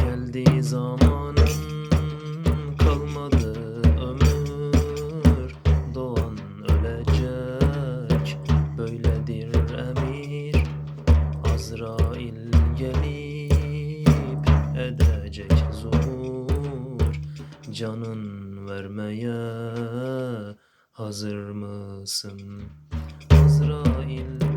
Geldiği zamanın kalmadı ömür. Doğan ölecek böyledir emir. Azrail gelip edecek zuhur. Canın vermeye hazır mısın? Azrail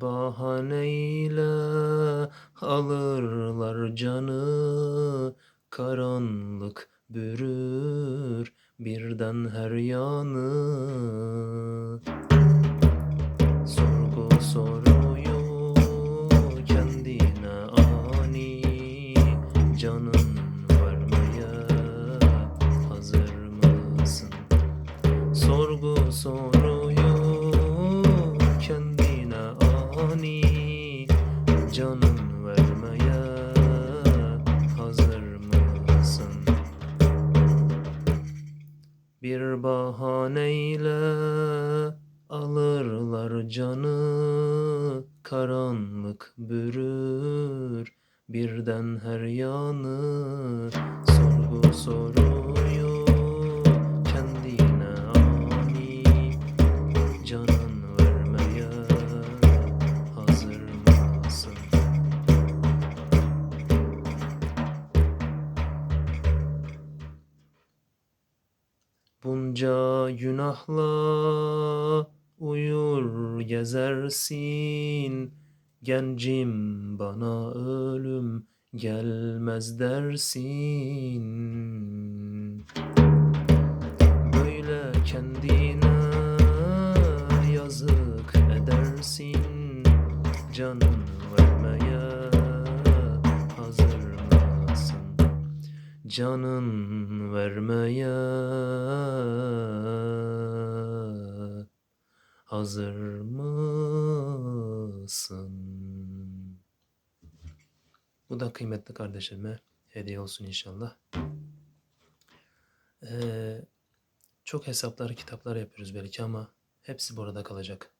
bahaneyle alırlar canı. Karanlık bürür birden her yanı. Sorgu soruyu kendine ani. Canın vermeye hazır mısın? Sorgu soruyu Canın vermeye hazır mısın? Bir bahaneyle alırlar canı Karanlık bürür birden her yanı Sorgu soruyu Bunca günahla uyur gezersin. Gencim bana ölüm gelmez dersin. Böyle kendine yazık edersin. Canın Canın vermeye hazır mısın? Bu da kıymetli kardeşime hediye olsun inşallah. Ee, çok hesaplar, kitaplar yapıyoruz belki ama hepsi burada kalacak.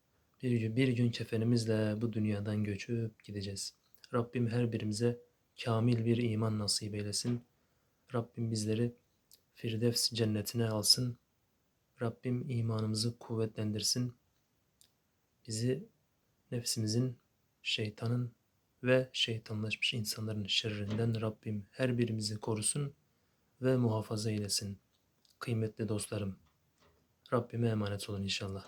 Bir gün, bir gün kefenimizle bu dünyadan göçüp gideceğiz. Rabbim her birimize kamil bir iman nasip eylesin. Rabbim bizleri Firdevs cennetine alsın. Rabbim imanımızı kuvvetlendirsin. Bizi nefsimizin, şeytanın ve şeytanlaşmış insanların şerrinden Rabbim her birimizi korusun ve muhafaza eylesin. Kıymetli dostlarım, Rabbime emanet olun inşallah.